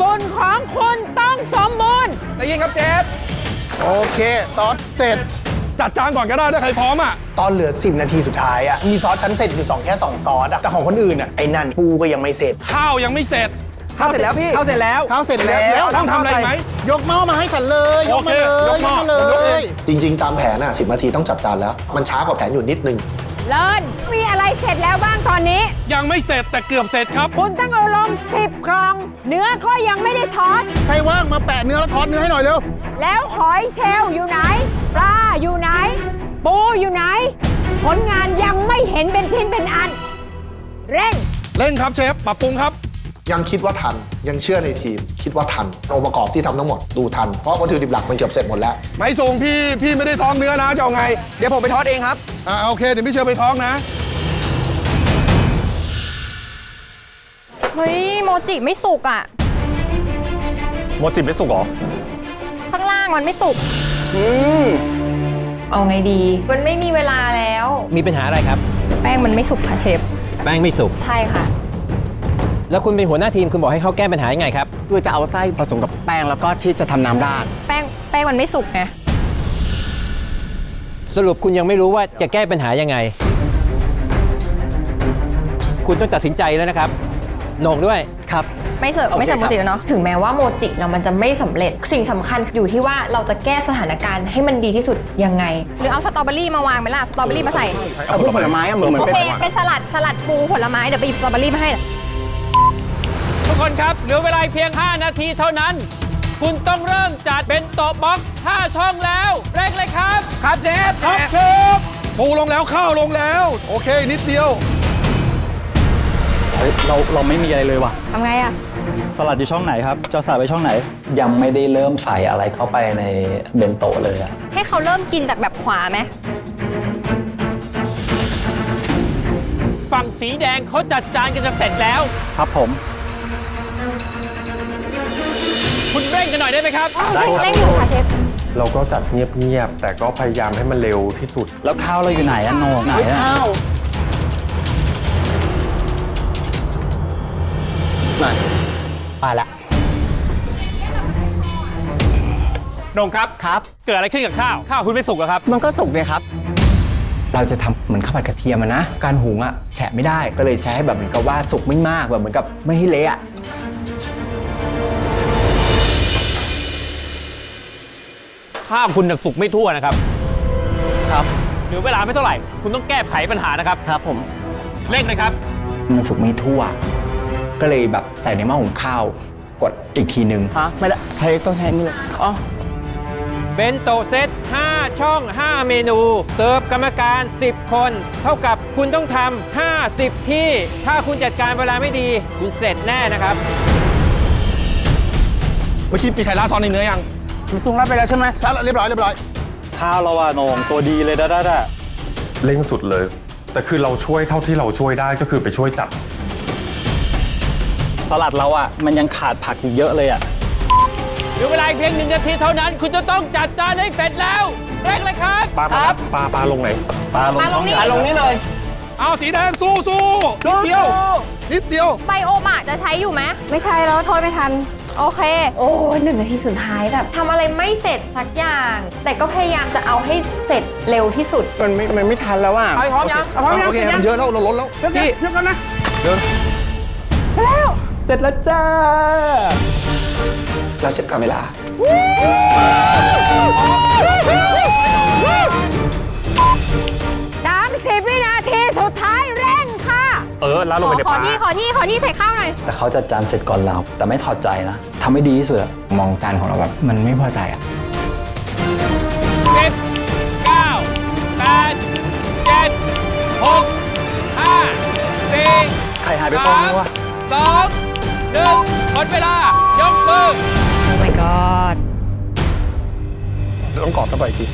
ปุ่นของคุณต้องสมบูรณ์ ได้ยินครับเชฟ โอเค ซอสเสร็จ จัดจานก่อนก็ได้ถ้าใครพร้อมอะ ตอนเหลือ 10 นาทีสุดท้ายอะมีซอสชั้นเสร็จอยู่ 2 แค่ 2 ซอสอะแต่ของคนอื่นอะไอ้นั่นปูก็ยังไม่เสร็จ ข้าวยังไม่เสร็จ ข้าวเสร็จแล้วพี่เข้าเสร็จแล้วข้าวเสร็จแล้วต้องทำอะไรไหม ยกหม้อมาให้ฉันเลย ยกมาเลยโอเคยกหม้อมาเลผมยกเอยงจริง ๆ ตามแผนน่ะสินาทีต้องจัดจานแล้ว มันช้ากว่าแผนอยู่นิดนึง เลินมีอะไรเสร็จแล้วบ้างตอนนี้ ยังไม่เสร็จแต่เกือบเสร็จครับ คุณต้องเอาลง10กล่อง เนื้อก็ยังไม่ได้ทอด ใครว่างมาแปะเนื้อแล้วทอดเนื้อให้หน่อยเร็ว แล้วหอยเชลล์อยู่ไหน ปลาอยู่ไหน ปูอยู่ไหน ผลงานยังไม่เห็นเป็นชิ้นเป็นอัน เร่ง เล่นครับเชฟ ปรับปรุงครับ ยังคิดว่าทันยังเชื่อในทีม คิดว่าทันองค์ประกอบที่ทำทั้งหมดดูทัน เพราะวัตถุดิบหลักมันเกือบเสร็จหมดแล้ว ไม่ส่งพี่พี่ไม่ได้ท้องเนื้อนะจะเอาไง เดี๋ยวผมไปทอดเองครับอ่าโอเคเดี๋ยวพี่เชิญไปท้องนะเฮ้ยโมจิไม่สุกอะโมจิไม่สุกเหรอข้างล่างมันไม่สุกเอาไงดี มันไม่มีเวลาแล้ว มีปัญหาอะไรครับ แป้งมันไม่สุกค่ะเชฟแป้งไม่สุกใช่ค่ะ แล้วคุณเป็นหัวหน้าทีมคุณบอกให้เขาแก้ปัญหายังไงครับ คือจะเอาไส้ผสมกับแป้งแล้วก็ที่จะทำน้ำราด แป้งแป้งมันไม่สุกไงสรุปคุณยังไม่รู้ว่าจะแก้ปัญหายังไง คุณต้องตัดสินใจแล้วนะครับโหน่งด้วย ครับ ไม่เสิร์ฟโอเคไม่เสิร์ฟโมจิครับแล้วเนาะถึงแม้ว่าโมจิเรามันจะไม่สำเร็จสิ่งสำคัญอยู่ที่ว่าเราจะแก้สถานการณ์ให้มันดีที่สุดยังไง หรือเอาสตรอเบอรี่มาวางไหมล่ะสตรอเบอรี่มาใส่เอาพวกผลไม้อะเหมือนเหมือโอนเป็นเคเป็นสลัดสลัดปูผลไม้เดี๋ยวไปหยิบสตรอเบอรี่มาให้ทุก คนครับเหลือเวลาเพียง 5 นาทีเท่านั้น คุณต้องเริ่มจัดเป็นโต๊ะบ็อกซ์ 5 ช่องแล้วเร่งเลยครับ ครับเชฟครับเชฟปูลงแล้วข้าวลงแล้ว โอเค นิดเดียวเฮ้ยเราเราไม่มีอะไรเลยว่ะทำไงอะสลัดอยู่ช่องไหนครับจะใส่ไปช่องไหน ยังไม่ได้เริ่มใส่อะไรเข้าไปในเบนโตะเลยอะให้เขาเริ่มกินจากแบบขวาไหมฝั่งสีแดงเขาจัดจานกันจะเสร็จแล้ว ครับผม คุณเร่งกันหน่อยได้ไหมครับ เร่งอยู่ค่ะเชฟ เราก็จัดเงียบๆ แต่ก็พยายามให้มันเร็วที่สุด แล้วข้าวเราอยู่ไหนอะโหนงไหนอะข้าวมาไปละโหนงครับ ครับ เกิดอะไรขึ้นกับข้าว ข้าวคุณไม่สุกเหรอครับ มันก็สุกเลยครับ เราจะทำเหมือนข้าวผัดกระเทียมอะนะ การหุงอะแฉะไม่ได้ก็เลยใช้ให้แบบเหมือนกับว่าสุกไม่มากแบบเหมือนกับไม่ให้เละอะ ข้าวคุณน่ะสุกไม่ทั่วนะครับครับเหลือเวลาไม่เท่าไหร่ คุณต้องแก้ไขปัญหานะครับครับผมเร่งนะครับ มันสุกไม่ทั่ว ก็เลยแบบใส่ในหม้อหุงข้าว กดอีกทีหนึ่งฮะไม่ได้ใช้ต้องใช้นี่อ๋อเป็นโตะเซต 5 ช่อง 5 เมนู เสิร์ฟกรรมการ 10 คน เท่ากับคุณต้องทำ50 ที่ ถ้าคุณจัดการเวลาไม่ดี คุณเสร็จแน่นะครับ เมื่อกี้ปีไข่ล่าดซอนในเนื้อยัง ปรุงรับไปแล้วใช่ไหมซัดเรียบร้อยเรียบร้อยข้าวเราอะโหนงตัวดีเลยด้าด้าเร่งสุดเลย แต่คือเราช่วยเท่าที่เราช่วยได้ก็คือไปช่วยจัดสลัดเราอะมันยังขาดผักอีกเยอะเลยอะเหลือเวลาอีกเพียงหนึ่งนาทีเท่านั้น คุณจะต้องจัดจานให้เสร็จแล้วเร่งเลยครับ ปลาปลาปลาปลาลงไหน ปลาลงปลาลช่องงนี่ใหญ่ลงนี่เลย เอาสีแดงสู้สู้นิดเดียว นิดเดียว ไบโอมะจะใช้อยู่ไหมไม่ใช่แล้วโทษไม่ทัน โอเค โอ้หนึ่งนาทีสุดท้ายแบบทำอะไรไม่เสร็จสักอย่าง แต่ก็พยายามจะเอาให้เสร็จเร็วที่สุด มันไม่มันไม่ทันแล้วอะเอาพร้อมยังเอาพร้อมยังโอเคมันเยอะแล้วเราล้นแล้วพี่เรียบร้อยนะเสร็จแล้วจ้าแล้วเช็คก่อนเวลา30วินาทีสุดท้ายเร่งค่ะ เออแล้วลขงอไปในขอปลาที่ขอที่ขอที่ใส่ข้าวหน่อย แต่เขาจัดจานเสร็จก่อนเรา แต่ไม่ถอดใจนะทำให้ดีที่สุดอะมองจานของเราแบบมันไม่พอใจอะ สิบเก้าแปดเจ็ดหกห้าสี่ใครหายไปฟองนึงวะสองหนึ่งหมดเวลายกมือ Oh my god ต้องกอดเข้าไปอีกที